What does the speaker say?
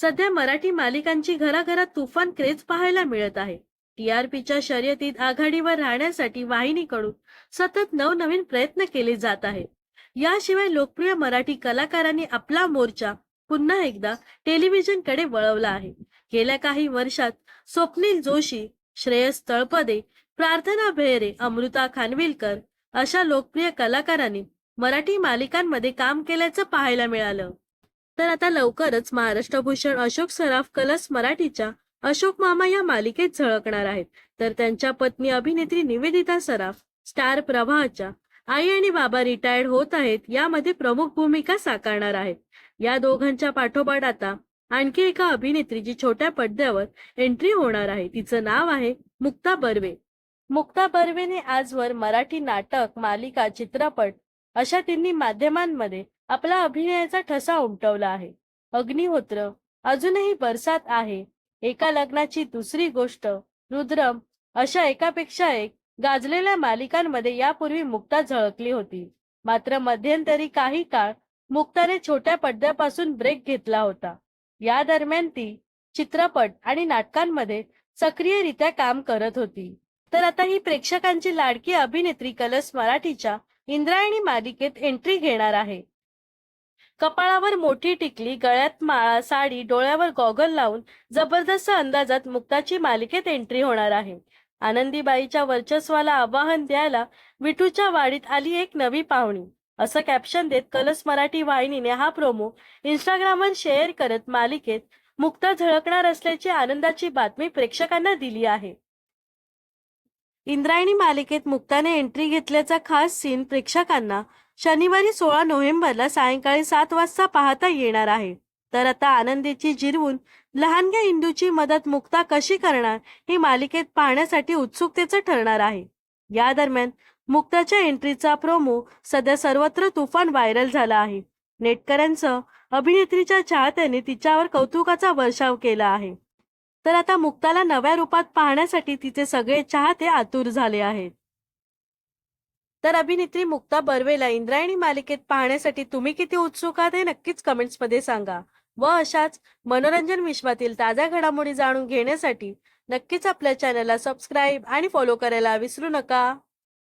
सध्या मराठी मालिकांची घराघरात तुफान क्रेज पाहायला मिळत आहे. टीआरपीच्या शर्यतीत आघाडीवर राहण्यासाठी वाहिनीकडून सतत नवनवीन प्रयत्न केले जात आहेत. याशिवाय लोकप्रिय मराठी कलाकारांनी आपला मोर्चा पुन्हा एकदा टेलिव्हिजनकडे वळवला आहे. गेल्या काही वर्षात स्वप्नील जोशी श्रेयस तळपदे प्रार्थना भेरे अमृता खानविलकर अशा लोकप्रिय कलाकारांनी मराठी मालिकांमध्ये काम केल्याचं पाहायला मिळालं. तर आता लवकरच महाराष्ट्र भूषण अशोक सराफ कलस मराठीच्या अशोक मामा या मालिकेत झळकणार आहेत. तर त्यांच्या पत्नी अभिनेत्री निवेदिता सराफ स्टार प्रभाच्या आई आणि बाबा रिटायर्ड होत आहेत यामध्ये प्रमुख भूमिका साकारणार आहेत. या दोघांच्या पाठोपाठ आता आणखी एका अभिनेत्रीची छोट्या पडद्यावर एंट्री होणार आहे. तिचं नाव आहे मुक्ता बर्वे. मुक्ता बर्वेने आजवर मराठी नाटक मालिका चित्रपट अशा तिन्ही माध्यमांमध्ये आपला अभिनयाचा ठसा उमटवला आहे. अग्निहोत्र अजूनही बरसात आहे. एका लग्नाची दुसरी गोष्ट रुद्रम अशा एकापेक्षा एक गाजलेल्या मालिकांमध्ये यापूर्वी मुक्ता झळकली होती. मात्र मध्यंतरी काही काळ मुक्ताने छोट्या पडद्यापासून ब्रेक घेतला होता. या दरम्यान ती चित्रपट आणि नाटकांमध्ये सक्रियरित्या काम करत होती. तर आता ही प्रेक्षकांची लाडकी अभिनेत्री कलस मराठीच्या इंद्रायणी मालिकेत एंट्री घेणार आहे. कपाळावर मोठी टिकली गळ्यात माळा साडी डोळ्यावर गॉगल लावून जबरदस्त अंदाजात मुक्ताची मालिकेत एंट्री होणार आहे. आनंदीबाईच्या वर्चस्वाला आवाहन द्यायला विठूच्या वाडीत आली एक नवी पाहुणी. असं कॅप्शन देत कलस मराठी वाहिनीने हा प्रोमो इंस्टाग्रामवर शेअर करत मालिकेत मुक्ता झळकणार असल्याची आनंदाची बातमी प्रेक्षकांना दिली आहे. इंद्रायणी मालिकेत मुक्ताने एंट्री घेतल्याचा खास सीन प्रेक्षकांना शनिवारी सोळा नोव्हेंबरला सायंकाळी सात वाजता पाहता येणार आहे. तर आता आनंदीची जिरवून लहानग्या इंदूची मदत मुक्ता कशी करणार ही मालिकेत पाहण्यासाठी उत्सुकतेचं ठरणार आहे. या दरम्यान मुक्ताच्या एंट्रीचा प्रोमो सध्या सर्वत्र तुफान व्हायरल झाला आहे. नेटकऱ्यांसह अभिनेत्रीच्या चाहत्यांनी तिच्यावर कौतुकाचा वर्षाव केला आहे. तर आता मुक्ताला नव्या रूपात पाहण्यासाठी तिचे सगळे चाहते आतुर झाले आहेत. तर अभिनेत्री मुक्ता बर्वेला इंद्रायणी मालिकेत पाहण्यासाठी तुम्ही किती उत्सुक आहात हे नक्कीच कमेंट्समध्ये सांगा. व अशाच मनोरंजन विश्वातील ताज्या घडामोडी जाणून घेण्यासाठी नक्कीच आपल्या चॅनलला सबस्क्राईब आणि फॉलो करायला विसरू नका.